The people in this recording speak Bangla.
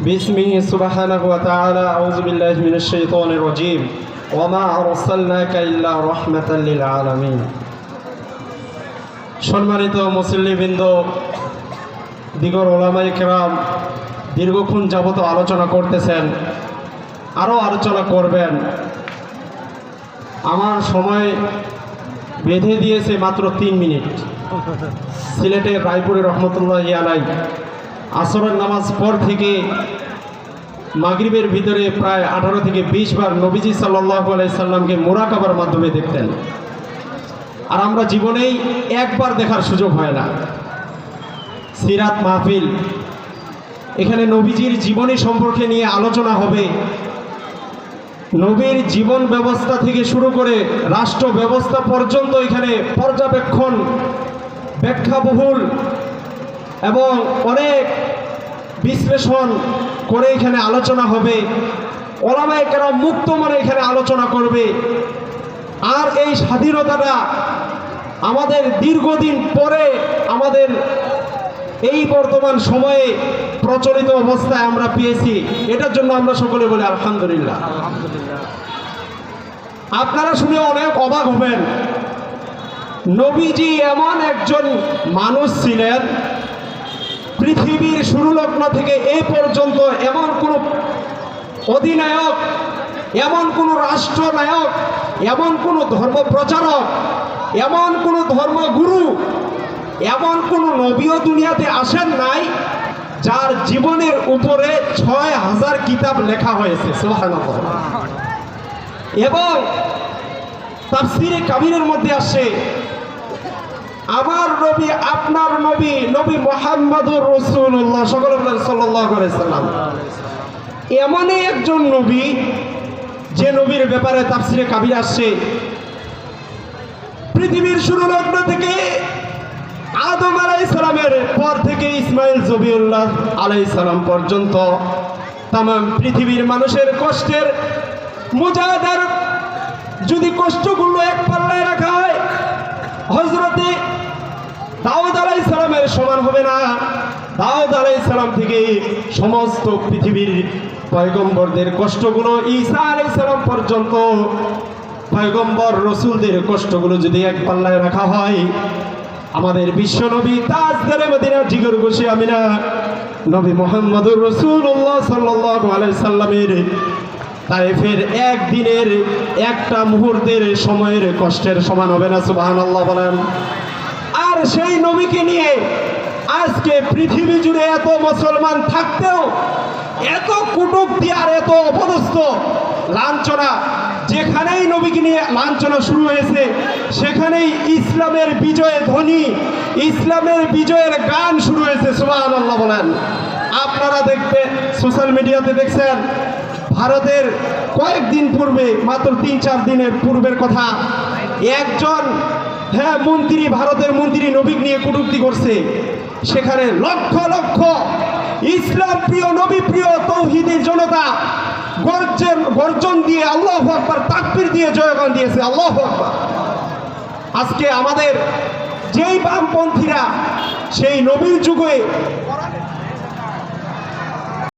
باسمه سبحانه وتعالى أعوذ بالله من الشيطان الرجيم وما أرسلناك إلا رحمة للعالمين সম্মানিত মুসল্লিবৃন্দ দিগর ওলামাই কেরাম দীর্ঘক্ষণ যাবত আলোচনা করতেছেন আরও আলোচনা করবেন আমার সময় বেঁধে দিয়েছে মাত্র তিন মিনিট সিলেটের রায়পুরে রহমতুল্লাহ আলাই আসরের নামাজ পর থেকে মাগরিবের ভিতরে প্রায় আঠারো থেকে বিশ বার নবীজি সাল্লাহ আলাইসাল্লামকে মোরাকাবার মাধ্যমে দেখতেন। আর আমরা জীবনেই একবার দেখার সুযোগ হয় না। সিরাত মাহফিল। এখানে নবীজির জীবনী সম্পর্কে নিয়ে আলোচনা হবে। নবীর জীবন ব্যবস্থা থেকে শুরু করে রাষ্ট্র ব্যবস্থা পর্যন্ত এখানে পর্যবেক্ষণ, ব্যাখ্যাবহুল এবং অনেক বিশ্লেষণ করে এখানে আলোচনা হবে। ওলামায় কেরা মুক্ত মনে এখানে আলোচনা করবে। আর এই স্বাধীনতাটা আমাদের দীর্ঘদিন পরে আমাদের এই বর্তমান সময়ে প্রচলিত অবস্থায় আমরা পেয়েছি। এটার জন্য আমরা সকলে বলি আলহামদুলিল্লাহ। আপনারা শুনে অনেক অবাক হবেন। নবীজি এমন একজন মানুষ ছিলেন পৃথিবীর শুরু লগ্ন থেকে এই পর্যন্ত এমন কোনো অধিনায়ক, এমন কোনো রাষ্ট্রনায়ক, এমন কোনো ধর্ম প্রচারক, এমন কোনো ধর্মগুরু এমন কোনো নবীয় দুনিয়াতে আসেন নাই, যার জীবনের উপরে ছয় হাজার কিতাব লেখা হয়েছে। এবং তাফসিরে কাবিরের মধ্যে আসে আমার নবী, আপনার নবী নবী মোহাম্মদুর রসুল্লাহ সকল সাল্লাহ সাল্লাম। এমনই একজন নবী, যে নবীর ব্যাপারে তাফসিরে কাবির আসছে। পৃথিবীর শুরু লগ্ন থেকে আদম আলাই সালামের পর থেকে ইসমাইল জবিউল্লাহ আলাই সালাম পর্যন্ত তাম পৃথিবীর মানুষের কষ্টের মুজাহাদার যদি কষ্টগুলো এক পাল্লায় রাখা হয় হজরতে দাউদ সালামের সমান হবে না। দাউদ আলাই সালাম থেকে সমস্ত পৃথিবীর পয়গম্বরদের কষ্টগুলো ঈসা আলাই সালাম পর্যন্ত পয়গম্বর রসুলদের কষ্টগুলো যদি এক পাল্লায় রাখা হয়, আমাদের বিশ্ব নবী তাজদারে মদিনা জিগর গোসে আমিনা, নবী মোহাম্মদুর রসুল্লাহ সাল্লাহ আলাই সাল্লামের তাইফের একদিনের একটা মুহূর্তের সময়ের কষ্টের সমান হবে না সুবাহান আল্লাহ বলেন। আর সেই নবীকে নিয়ে আজকে পৃথিবী জুড়ে এত মুসলমান থাকতেও এত কুটুক্তি আর এত অপদস্থ লাঞ্ছনা, যেখানেই নবীকে নিয়ে লাঞ্ছনা শুরু হয়েছে, সেখানেই ইসলামের বিজয়ের ধ্বনি, ইসলামের বিজয়ের গান শুরু হয়েছে সুবাহান আল্লাহ বলেন। আপনারা দেখবে সোশ্যাল মিডিয়াতে দেখছেন, ভারতের কয়েকদিন পূর্বে, মাত্র তিন চার দিনের পূর্বের কথা, একজন হ্যাঁ মন্ত্রী, ভারতের মন্ত্রী নবীক নিয়ে কটূক্তি করছে। সেখানে লক্ষ লক্ষ ইসলাম প্রিয়, নবী প্রিয় তৌহিদের জনতা গর্জন গর্জন দিয়ে আল্লাহ আকবার, তাকবির দিয়ে জয়গান দিয়েছে। আল্লাহ আকবার। আজকে আমাদের যেই বামপন্থীরা সেই নবীর যুগে